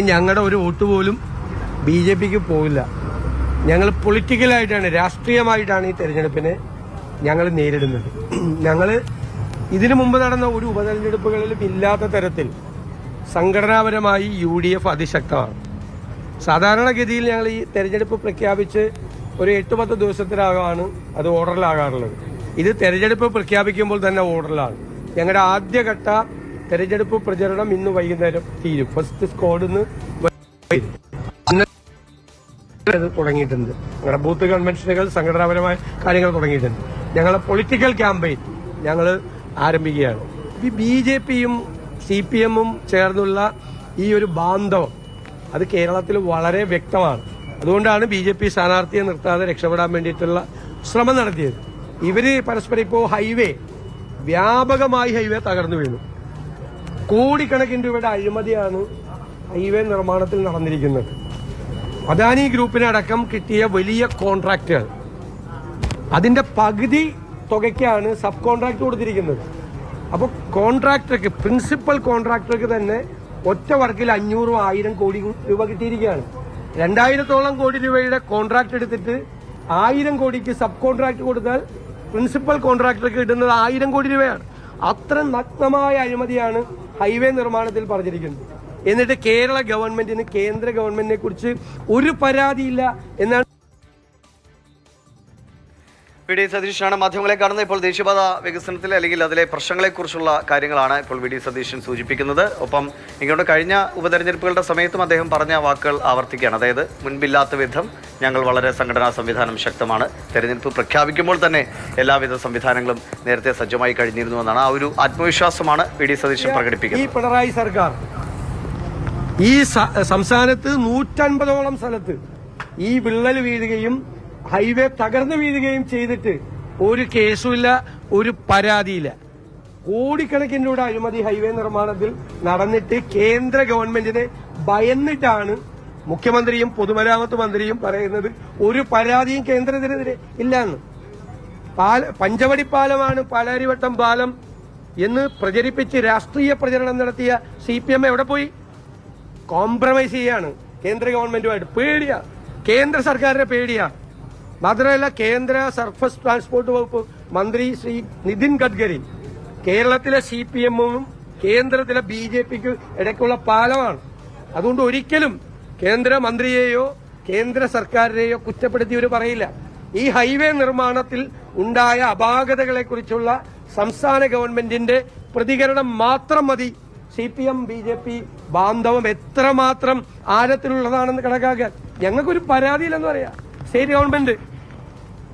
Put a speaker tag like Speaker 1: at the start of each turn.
Speaker 1: ഞങ്ങളുടെ ഒരു വോട്ട് പോലും ബി ജെ പിക്ക് പോകില്ല ഞങ്ങൾ പൊളിറ്റിക്കലായിട്ടാണ് രാഷ്ട്രീയമായിട്ടാണ് ഈ തെരഞ്ഞെടുപ്പിനെ ഞങ്ങൾ നേരിടുന്നത്. ഞങ്ങൾ ഇതിനു മുമ്പ് നടന്ന ഒരു ഉപതെരഞ്ഞെടുപ്പുകളിലും ഇല്ലാത്ത തരത്തിൽ സംഘടനാപരമായി യു ഡി എഫ് അതിശക്തമാണ്. സാധാരണഗതിയിൽ ഞങ്ങൾ ഈ തെരഞ്ഞെടുപ്പ് പ്രഖ്യാപിച്ച് ഒരു എട്ട് പത്ത് ദിവസത്തിലാകാണ് അത് ഓർഡറിലാകാറുള്ളത്. ഇത് തെരഞ്ഞെടുപ്പ് പ്രഖ്യാപിക്കുമ്പോൾ തന്നെ ഓർഡറിലാണ്. ഞങ്ങളുടെ ആദ്യഘട്ട തെരഞ്ഞെടുപ്പ് പ്രചരണം ഇന്ന് വൈകുന്നേരം തീരും. ഫസ്റ്റ് സ്ക്വാഡ് തുടങ്ങിയിട്ടുണ്ട്. ഞങ്ങളുടെ ബൂത്ത് കൺവെൻഷനുകൾ സംഘടനാപരമായ കാര്യങ്ങൾ തുടങ്ങിയിട്ടുണ്ട്. ഞങ്ങളുടെ പൊളിറ്റിക്കൽ ക്യാമ്പയിൻ ഞങ്ങൾ ആരംഭിക്കുകയാണ്. ഈ ബി ജെ പിയും സി പി എമ്മും ചേർന്നുള്ള ഈ ഒരു ബാന്ധവം അത് കേരളത്തിൽ വളരെ വ്യക്തമാണ്. അതുകൊണ്ടാണ് ബി ജെ പി സ്ഥാനാർത്ഥിയെ നിർത്താതെ രക്ഷപ്പെടാൻ വേണ്ടിയിട്ടുള്ള ശ്രമം നടത്തിയത്. ഇവർ പരസ്പരം ഇപ്പോൾ ഹൈവേ വ്യാപകമായി ഹൈവേ തകർന്നു വീണു. കോടിക്കണക്കിന് രൂപയുടെ അഴിമതിയാണ് ഹൈവേ നിർമ്മാണത്തിൽ നടന്നിരിക്കുന്നത്. അദാനി ഗ്രൂപ്പിനടക്കം കിട്ടിയ വലിയ കോൺട്രാക്റ്റുകൾ. അതിന്റെ പകുതി തുകയ്ക്കാണ് സബ് കോൺട്രാക്ട് കൊടുത്തിരിക്കുന്നത്. അപ്പോൾ കോൺട്രാക്ടർക്ക് പ്രിൻസിപ്പൽ കോൺട്രാക്ടർക്ക് തന്നെ ഒറ്റ വർക്കിൽ അഞ്ഞൂറും ആയിരം കോടി രൂപ കിട്ടിയിരിക്കുകയാണ്. രണ്ടായിരത്തോളം കോടി രൂപയുടെ കോൺട്രാക്ട് എടുത്തിട്ട് ആയിരം കോടിക്ക് സബ് കോൺട്രാക്ട് കൊടുത്താൽ പ്രിൻസിപ്പൽ കോൺട്രാക്ടർക്ക് കിട്ടുന്നത് ആയിരം കോടി രൂപയാണ്. അത്ര നഗ്നമായ അഴിമതിയാണ് ഹൈവേ നിർമ്മാണത്തിൽ പറഞ്ഞിരിക്കുന്നത് എന്നിട്ട് കേരള ഗവൺമെന്റിന് കേന്ദ്ര ഗവൺമെന്റിനെ കുറിച്ച് ഒരു പരാതിയില്ല എന്നാണ്
Speaker 2: വി ഡി സതീഷാണ് മാധ്യമങ്ങളെ കാണുന്നത്. ഇപ്പോൾ ദേശീയപാത വികസനത്തിലെ അല്ലെങ്കിൽ അതിലെ പ്രശ്നങ്ങളെക്കുറിച്ചുള്ള കാര്യങ്ങളാണ് ഇപ്പോൾ വി ഡി സതീശൻ സൂചിപ്പിക്കുന്നത്. ഒപ്പം ഇങ്ങോട്ട് കഴിഞ്ഞ ഉപതെരഞ്ഞെടുപ്പുകളുടെ സമയത്തും അദ്ദേഹം പറഞ്ഞ വാക്കുകൾ ആവർത്തിക്കുകയാണ്. അതായത് മുൻപില്ലാത്ത വിധം ഞങ്ങൾ വളരെ സംഘടനാ സംവിധാനം ശക്തമാണ്. തെരഞ്ഞെടുപ്പ് പ്രഖ്യാപിക്കുമ്പോൾ തന്നെ എല്ലാവിധ സംവിധാനങ്ങളും നേരത്തെ സജ്ജമായി കഴിഞ്ഞിരുന്നു എന്നാണ് ആ ഒരു ആത്മവിശ്വാസമാണ് വി ഡി സതീശൻ
Speaker 1: ഈ
Speaker 2: പ്രകടിപ്പിക്കുന്നത്.
Speaker 1: പിണറായി സർക്കാർ ഈ സംസ്ഥാനത്ത് നൂറ്റൻപതോളം സ്ഥലത്ത് ഈ വിള്ളൽ വീഴുകയും ഹൈവേ തകർന്നു വീഴുകയും ചെയ്തിട്ട് ഒരു കേസുമില്ല ഒരു പരാതിയില്ല. കോടിക്കണക്കിന് രൂപ അഴിമതി ഹൈവേ നിർമ്മാണത്തിൽ നടന്നിട്ട് കേന്ദ്ര ഗവൺമെന്റിനെ ഭയന്നിട്ടാണ് മുഖ്യമന്ത്രിയും പൊതുമരാമത്ത് മന്ത്രിയും പറയുന്നത് ഒരു പരാതിയും കേന്ദ്രത്തിനെതിരെ ഇല്ലാന്ന്. പാല പഞ്ചവടി പാലമാണ് പാലാരിവട്ടം പാലം എന്ന് പ്രചരിപ്പിച്ച് രാഷ്ട്രീയ പ്രചരണം നടത്തിയ സി പി എം എവിടെ പോയി? കോംപ്രമൈസ് ചെയ്യാണ്. കേന്ദ്ര ഗവൺമെന്റുമായിട്ട് പേടിയാ. കേന്ദ്ര സർക്കാരിനെ പേടിയാ. മാത്രമല്ല കേന്ദ്ര സർഫസ് ട്രാൻസ്പോർട്ട് വകുപ്പ് മന്ത്രി ശ്രീ നിതിൻ ഗഡ്കരി കേരളത്തിലെ സി പി എമ്മും കേന്ദ്രത്തിലെ ബി ജെ പിക്ക് ഇടയ്ക്കുള്ള പാലമാണ്. അതുകൊണ്ട് ഒരിക്കലും കേന്ദ്രമന്ത്രിയെയോ കേന്ദ്ര സർക്കാരിനെയോ കുറ്റപ്പെടുത്തി ഇവർ പറയില്ല. ഈ ഹൈവേ നിർമ്മാണത്തിൽ ഉണ്ടായ അപാകതകളെക്കുറിച്ചുള്ള സംസ്ഥാന ഗവൺമെന്റിന്റെ പ്രതികരണം മാത്രം മതി. C P M B J P ബാന്ധവം എത്രമാത്രം ആഴത്തിലുള്ളതാണെന്ന് കണക്കാക്കാൻ ഞങ്ങൾക്കൊരു പരാതിയില്ലെന്ന് പറയാം. State government